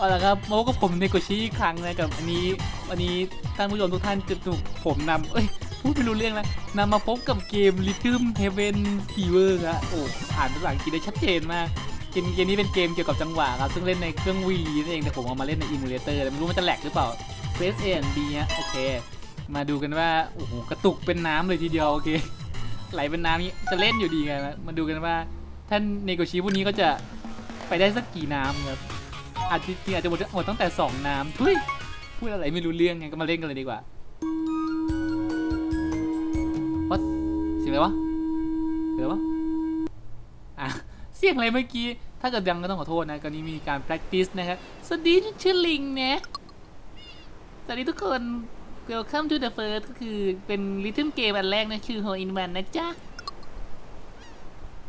เอาละครับมาพบกับผมในโกชิอีกครั้งนะกับอันนี้วันนี้ท่านผู้ชมทุกท่านจะถูกผมนำเอ้ยพูดไม่รู้เรื่องแล้วนำมาพบกับเกม Rhythm Heaven Fever ครับโอ้อ่านภาษาอังกฤษได้ชัดเจนมากเกมเกมนี้เป็นเกมเกี่ยวกับจังหวะครับซึ่งเล่นในเครื่อง Wii นั่นเองแต่ผมเอามาเล่นใน Emulator แต่ไม่รู้มันจะแหลกหรือเปล่า Press A and B ฮะโอเค มาดูกันว่าโอ้โหกระตุกเป็นน้ำเลยทีเดียวโอเคไหลเป็นน้ำนี้จะเล่นอยู่ดีไงมาดูกันว่าท่านเนโกชิพวกนี้ก็จะไปได้สักกี่น้ำครับ อาจจะจริงอาจจะหมดหมดตั้งแต่สองน้ำทุยพูดอะไรไม่รู้เรื่องไงก็มาเล่นกันเลยดีกว่าวัดเสียงอะไรวะเสียงอะไรวะอะเสียงอะไรเมื่อกี้ ถ้าเกิดยังก็ต้องขอโทษนะก็นี้มีการ practice นะครับสวัสดีชื่อลิงนะสวัสดีทุกคน welcome to the first ก็คือเป็นริทึมเกมอันแรกนะชื่อ hole in one นะจ๊ะ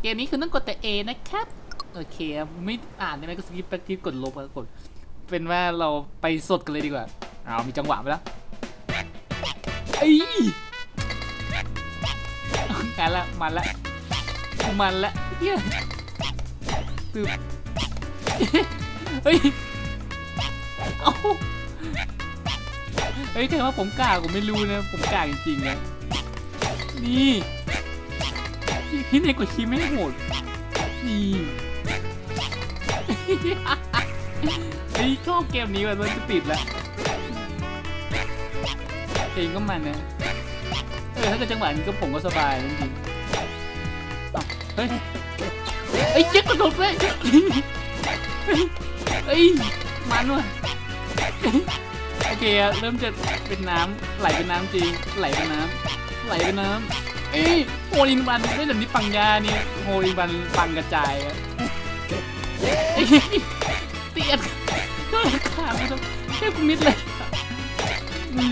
เกมนี้คือต้องกดแต่ A นะครับ โอเคครับไม่อ่านได้ไหมก็สกิปแบ็กทีกดลบแล้วกด เป็นว่าเราไปสดกันเลยดีกว่าเอาวมีจังหวะไปแล้วไอ้ยงานละมันละมันละเฮียตึบเฮ้ยเอ้าเฮ้ยแต่ว่าผมกล้าผมไม่รู้นะ ผมกล้าจริงๆนะนี่พี่เนกกว่าชีไม่โหดนี่ เฮ้ชอบเกมนี้ว่ะมันจะติดแล้วเพลงก็มันนะเออถ้าเกิดจังหวะนี้ก็ผมก็สบายจริงๆเฮ้ยไอ้ยเจ๊กกระโดดเลยเฮ้ยมันว่ะโอเคอะเริ่มจะเป็นน้ำไหลเป็นน้ำจริงไหลเป็นน้ำไหลเป็นน้ำเอ้ยโฮลินวันได้แบบนี้ปังยานี่โฮลินวันปังกระจายอะ เอ้ยเตียนก็ขาดไปตรงแค่มิดเลยมี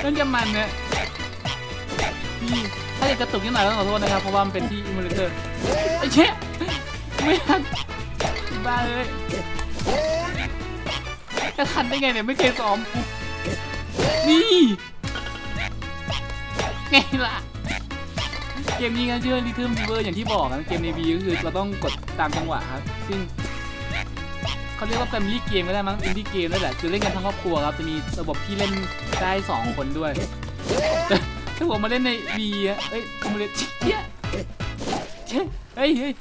เรื่องจะมันเนี่ยถ้าจะกระตุกนิดหน่อยต้องขอโทษนะครับ เพราะว่ามันเป็นที่อิมูเลเตอร์ไอ้เชี่ยไม่ทันบ้าเลยจะทันได้ไงเนี่ยไม่เคยซ้อม นี่ไงล่ะ เกมนี้ก็ชื่อ Rhythm Fever อย่างที่บอกนะเกมใน V ก็คือเราต้องกดตามจังหวะครับซึ่งเขาเรียกว่า Family Game ก็ได้มั้ง Indie Game นั่นแหละคือเล่นกันทั้งครอบครัวครับจะมีระบบที่เล่นได้ 2 คนด้วยถ้าผมมาเล่นใน V อะเอ้ยผมมาเล่นชี่ยเชี่ยเฮ้ยเฮ้ย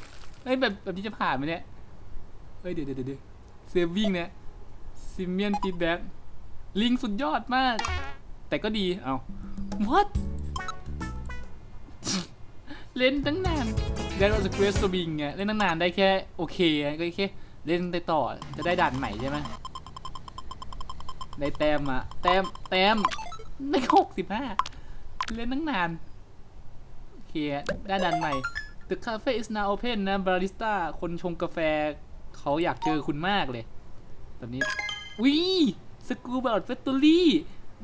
เฮ้ยแบบแบบนี้จะผ่านไหมเนี่ยเฮ้ยเดี๋ยวเดี๋ยวเดี๋ยวเซฟวิ่งเนี่ยซิมเมียนฟีดแบ็กลิงสุดยอดมาก แต่ก็ดีเอา what เล่นตั้งนาน That was a great to being ไงเล่นตั้งนานได้แค่โอเคไงก็แค่เล่นไปต่อจะได้ด่านใหม่ใช่ไหมได้แต้มอะแต้มแต้มได้หกสิบห้าเล่นตั้งนานโอเคได้ด่านใหม่ The cafe is now open นะบาริสต้าคนชงกาแฟเขาอยากเจอคุณมากเลยแบบนี้วิสกูบอร์เฟสตอรี่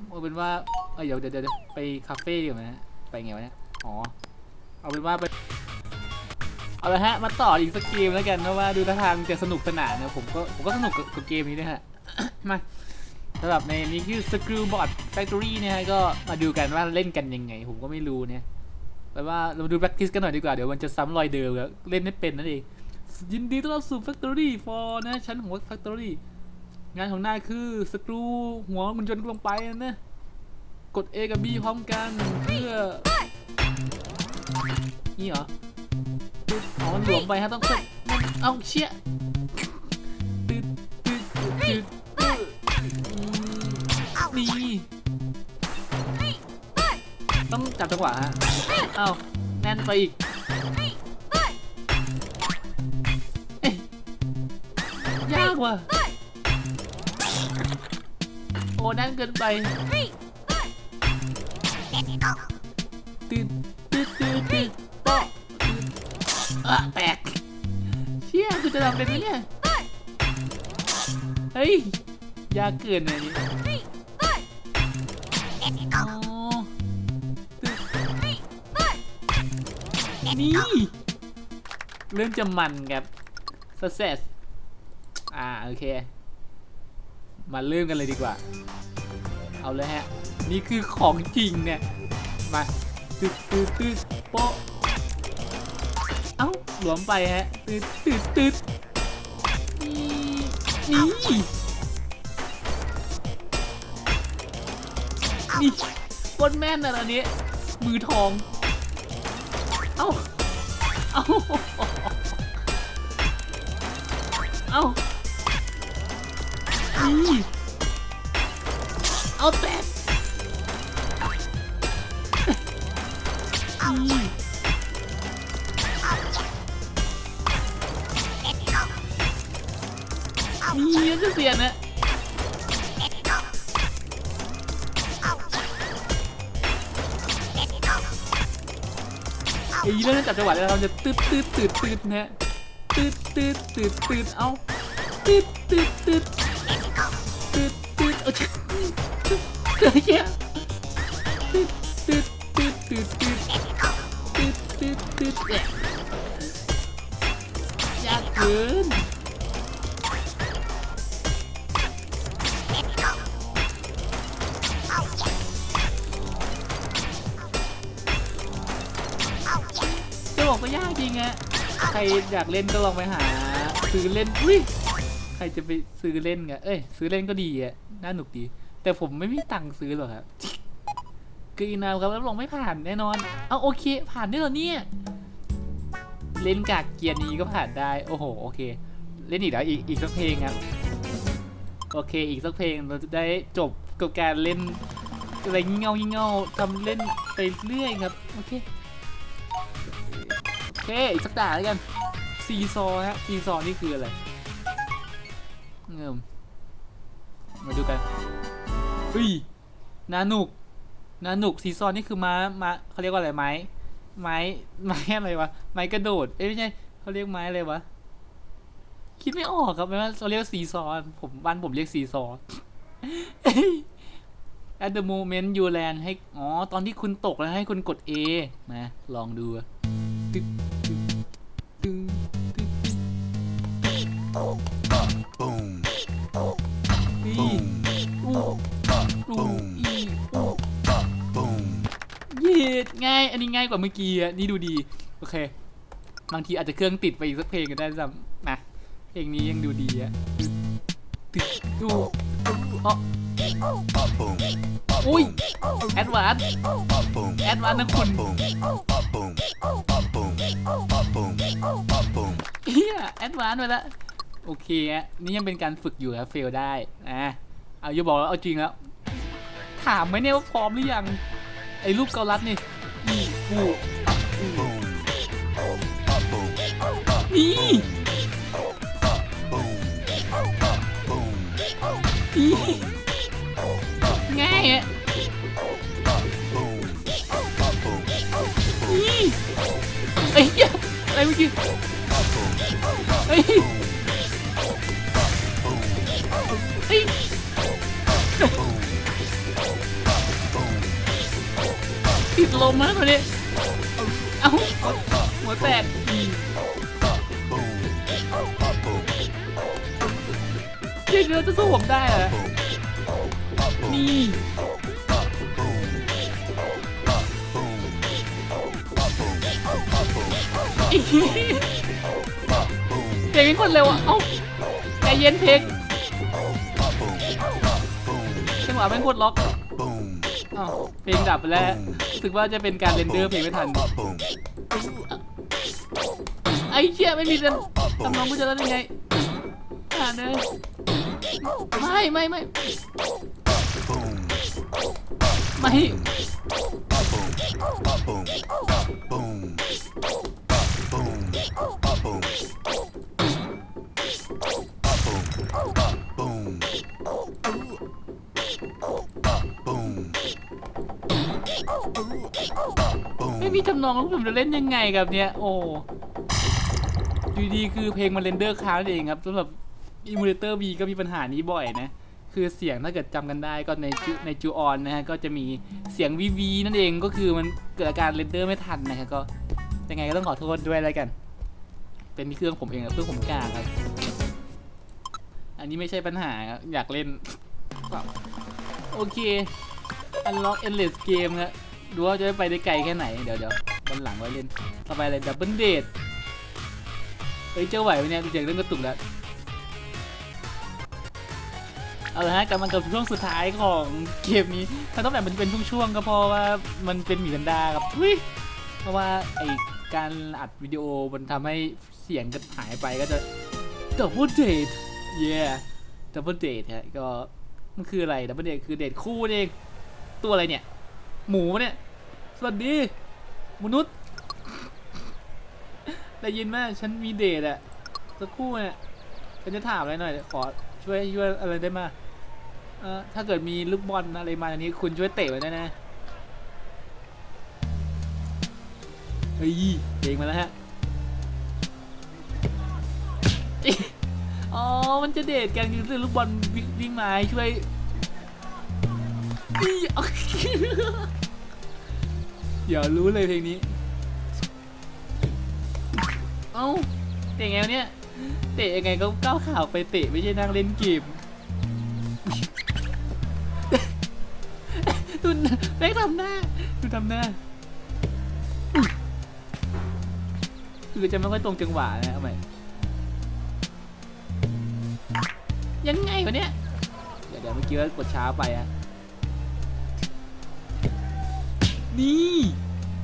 เอาเป็นว่าเอ้ยเดี๋ยวเดี๋ยวเดี๋ยวไปคาเฟ่ดีกว่านะไปไงวะเนี่ยอ๋อ เอาเป็นว่าไป เอาละฮะ มาต่ออีกสักเกมแล้วกันนะว่าดูท่าทางจะสนุกสนานนะผมก็ผมก็สนุกกับเกมนี้นะฮะ มาสำหรับในนี้คือ Screwboard Factory เนี่ยฮะก็มาดูกันว่าเล่นกันยังไง ผมก็ไม่รู้เนี่ยแปลว่าเรามาดู practice กันหน่อยดีกว่า เดี๋ยวมันจะซ้ำรอยเดิมแล้วเล่นไม่เป็นนั่นเอง ยินดีต้อนรับสู่ Factory for นะชั้นของ Factory งานของนายคือสกรูหัวมันจนลงไปนะ กด A กับ B พร้อมกันเพื่อ นี่เหรออ๋อมันหลวมไปฮะต้องกดเอาเชี่ยตึ๊ดตึ๊ดตึ๊ดตึ๊ดอืมนี่ต้องจับจังหวะฮะเอาแน่นไปอีกยากว่ะโอ้แน่นเกินไปตึ๊ดตึ๊ดตึ๊ดตึ๊ดโป๊ะตึ๊ด อะแตก เชี่ยคือจะทำเป็นไหมเนี่ย เฮ้ย ยากเกินเลยนี่อ๋อนี่ เริ่มจะมันครับ success อ่า โอเค มาเริ่มกันเลยดีกว่า เอาเลยฮะ นี่คือของจริงเนี่ย มาตึ๊ดตึ๊ดตึ๊ดโป๊ะ หลวมไปฮะตืดตืดตืดนี่นี่นี่บนแม่นอะตอนนี้ มือทอง เอ้า เอ้า เอ้านี่เอาแต นี่ยังจะเสียนะไอ้เรื่องจับจังหวะแล้วเราจะตืดตืดตืดตืดนะฮะตืดตืดตืดตืดเอาตืดตืดตืดตืดตืดเอาเฮ้ยตืดตืดตืดตืดตืดตืดตืดตืดแหละยากเกิน รอยากเล่นก็ลองไปหา ซื้อเล่นอุ้ยใครจะไปซื้อเล่นไงเอ้ย ซื้อเล่นก็ดีอะน่าหนุกดี แต่ผมไม่มีตังค์ซื้อหรอกครับกรีนาวครับรับรองไม่ผ่านแน่นอน เอาโอเค ผ่านได้เหรอเนี่ย เล่นกากเกียร์นี้ก็ผ่านได้ โอ้โห โอเค เล่นอีกแล้วอีกอีกสักเพลงครับ โอเค อีกสักเพลงเราจะได้จบกับการเล่นอะไรงี่เง่างี่เง่าทำเล่นไปเรื่อยครับ โอเค โอเค อีกสักด่าแล้วกัน ซีซอฮะซีซอนี่คืออะไรเงิมมาดูกันอุ้ยนาหนุกนาหนุกซีซอนี่คือม้าม้าเขาเรียกว่าอะไรไม้ไม้ไม้อะไรวะไม้กระโดดเอ้ยไม่ใช่เขาเรียกไม้อะไรวะคิดไม่ออกครับว่าเขาเรียกซีซอผมบ้านผมเรียกซีซอ at the moment you land ให้ อ๋อ ตอนที่คุณตกแล้วให้คุณกด A มาลองดูตึ๊ Boom, อี boom, อู้อู้อีอู้ boom. ย็ดง่ายอันนี้ง่ายกว่าเมื่อกี้อะนี่ดูดี โอเค บางทีอาจจะเครื่องติดไปอีกสักเพลงก็ได้ซ้ำมาเพลงนี้ยังดูดีอะตึ๊ดดูอ๋อ Boom, อุ้ย แอดวาน boom, แอดวานนะคุณ boom, boom, boom, boom, boom. เฮียแอดวานไปแล้ โอเคฮะนี่ยังเป็นการฝึกอยู่ครับเฟลได้อะเอาอย่าบอกแล้วเอาจริงแล้ว ถามไหมเนี่ยว่าพร้อมหรือยัง ไอ้รูปเกาลัดนี่นี่กูนี่ เจ๊เนื้อจะสู้ผมได้เหรอนี่อีกเพลงนี้คนเร็วอะ เอ้าใจเย็นเพลงจังหวะแม่งกดล็อกอ้าวเพลงดับไปแล้วรู้สึกว่าจะเป็นการเรนเดอร์เพลงไม่ทัน ไอ้เชี่ยไม่มีเรนทำนองกูจะเล่นยังไงอ่านเลย ไม่ไม่ไม่ไม่ไม่มีทำนองแล้วผมจะเล่นยังไงกับเนี้ยโอ้อยู่ดีคือเพลงมันเรนเดอร์ค้างเองครับสำหรับ อิมูเลเตอร์ V ก็มีปัญหานี้บ่อยนะ คือเสียงถ้าเกิดจำกันได้ก็ในจูในจูออนนะฮะ ก็จะมีเสียงวีวีนั่นเองก็คือมันเกิดอาการเรนเดอร์ไม่ทันนะครับก็ยังไงก็ต้องขอโทษด้วยแล้วกัน เป็นเครื่องผมเองครับเครื่องผมกลาครับ อันนี้ไม่ใช่ปัญหาอยากเล่นโอเค Unlock Endless Game ครับดูว่าจะไปได้ไกลแค่ไหน เดี๋ยวเดี๋ยววันหลังไว้เล่นต่อไปอะไร Double Date เอ้ยเจ้าไหวไหมเนี่ยดูจากเรื่องกระตุกแล้ว เอาละฮะกลับมากับช่วงสุดท้ายของเกมนี้มันต้องแบบมันเป็นช่วงๆก็เพราะว่ามันเป็นหมีแพนดาครับทุยเพราะว่าไอการอัดวิดีโอมันทำให้เสียงก็หายไปก็จะ double date yeah double date ฮะก็มันคืออะไร double date คือเดทคู่เองตัวอะไรเนี่ย หมูเนี่ย สวัสดี มนุษย์ ได้ยินไหมฉันมีเดทอะสักคู่เนี่ยฉันจะถามอะไรหน่อย ขอ ช่วยช่วยอะไรได้มาเออถ้าเกิดมีลูกบอลอะไรมาอันนี้คุณช่วยเตะไว้ด้นะเฮ้ยเก่งมาแล้วฮะอ๋อ มันจะเดทกันคือลูกบอลวิ่งวิ่งมาให้ช่วยเอาเดี๋ยวรู้เลยเพลงนี้ เอ้าเตะไงวะเนี่ย เตะยังไงก็ก้าวข่าวไปเตะไม่ใช่นั่งเล่นเกมดูแม่ทำหน้าดูทำหน้าคือจะไม่ค่อยตรงจังหวะนะเอาใหม่ยังไงวะเนี่ยเดี๋ยวเดี๋ยวเมื่อกี้ว่ากดช้าไปอะนี่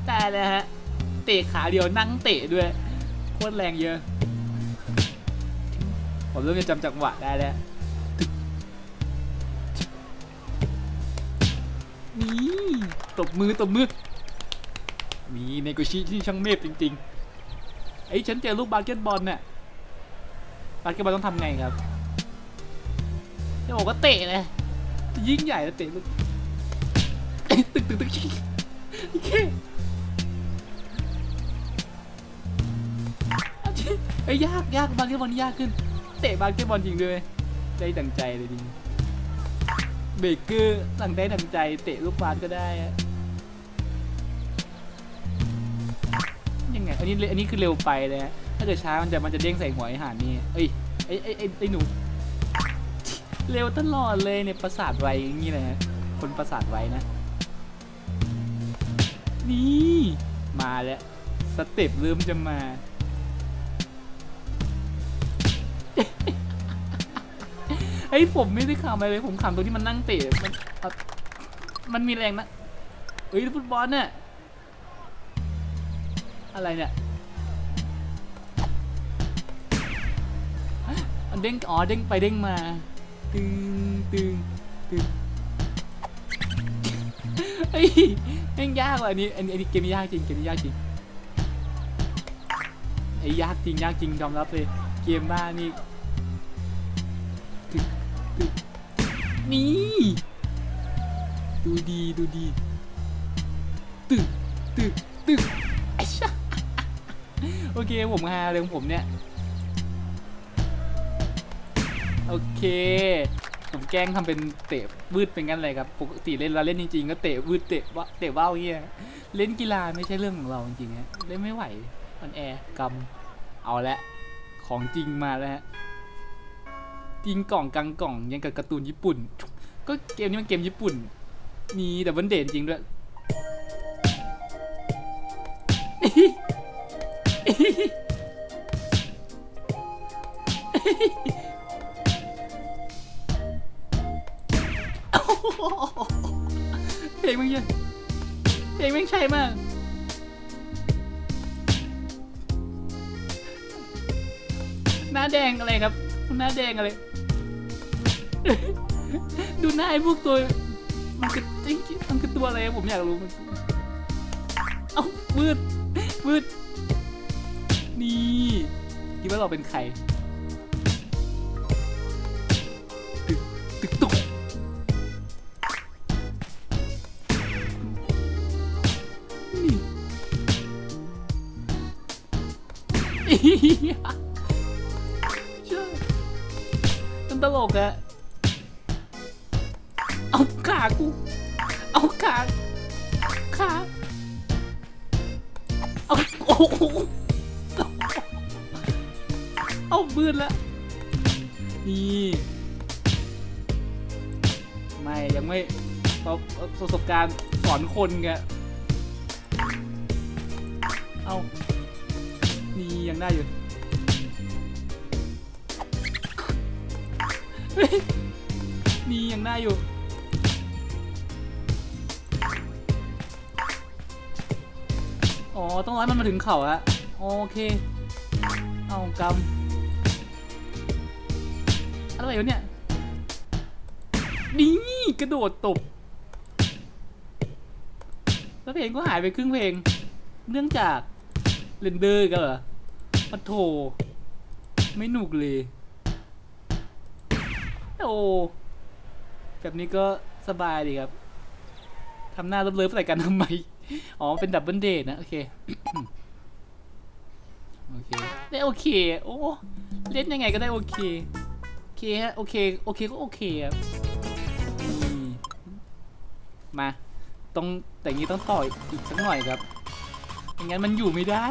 แต่เลยฮะ เตะขาเดียวนั่งเตะด้วย โคตรแรงเยอะ ผมเริ่มจะจำจังหวะได้แล้วนี่ตบมือตบมือ มีในกุชิที่ช่างเมฟจริงๆไอ้ยฉันเจอลูกบาสเกตบอลเนี่ยบาสเกตบอลต้องทำไงครับจะบอกว่าเตะเลยยิ่งใหญ่แล้วเตะลูกเอ้ยตึกตึกตึกโอเคไอ้ยยากยากบาสเกตบอลนี่ยากขึ้น เตะบาสเกตบอลจริงด้วย ได้ดังใจเลยจริงเบเกอร์สั่งได้ดังใจ เตะลูกบาสก็ได้อะยังไง อันนี้อันนี้คือเร็วไปเลยฮะถ้าเกิดช้ามันจะมันจะเด้งใส่หัวไอ้ห่านนี่ เอ้ยไอ้ไอ้ไอ้ไอ้หนู เร็วตลอดเลยเนี่ยประสาทไวอย่างนี้เลยฮะคนประสาทไวนะ นี่ มาแล้ว สเต็ปเริ่มจะมา ไอ้ยผมไม่ได้ขำอะไรเลยผมขำตรงที่มันนั่งเตะมันมันมีแรงนะเอ้ยฟุตบอลเนี่ยอะไรเนี่ยมันเด้งอ๋อเด้งไปเด้งมาตึงตึงตึงเฮ้ยแม่งยากว่ะอันนี้อันนี้อันนี้เกมนี้ยากจริงเกมนี้ยากจริงไอ้ยากจริงยากจริงยอมรับเลยเกมบ้านี่ นี่ ดูดีดูดีตึกตึกตึกไอ้ชะโอเคผมฮาเลยของผมเนี่ย โอเค ผมแกล้งทำเป็นเตะวืดเป็นงั้นเลยครับปกติเล่นเราเล่นจริงๆก็เตะวืดเตะวะเตะว่าวเงี้ยเล่นกีฬาไม่ใช่เรื่องของเราจริงๆฮะเล่นไม่ไหวมันแอร์กำเอาละของจริงมาแล้วฮะยิงกล่องกลางกล่องยังกับการ์ตูนญี่ปุ่น ก็เกมนี้มันเกมญี่ปุ่น มีแต่วันเด่นจริงด้วยเพลงมันเยอะเพลงม่งใช่มากหน้าแดงอะไรครับ หน้าแดงอะไร ดูหน้าไอ้พวกตัวมันคือจริงมันคือตัวอะไรผมอยากรู้มันเอ้าวืดวืดนี่คิดว่าเราเป็นใครตึกตึกตุกนี่ใช่มันตลกอะ เอาขากู เอาขาขาเอาโอ้โหเอาบืนละนี่ไม่ยังไม่ประสบการณ์สอนคนไงเอานี่ยังได้อยู่นี่ยังได้อยู่ ต้องร้อยมันมาถึงเข่าอะโอเค เอากำอะไรวะเนี่ย นี่ กระโดดตบ แล้วเพลงก็หายไปครึ่งเพลง เนื่องจากเรนเดอร์กันเหรอปะโถ ไม่หนุกเลย โอ้ แบบนี้ก็สบายดีครับทำหน้าเลิฟๆใส่กันทำไม อ๋อ เป็นดับเบิลเดทนะ โอเค โอเค ได้โอเค โอ้ เล่นยังไงก็ได้โอเค โอเคฮะ โอเค โอเคก็โอเคครับมา ต้องแต่ย่างนี้ต้องต่ออีกสักหน่อยครับไม่งั้นมันอยู่ไม่ได้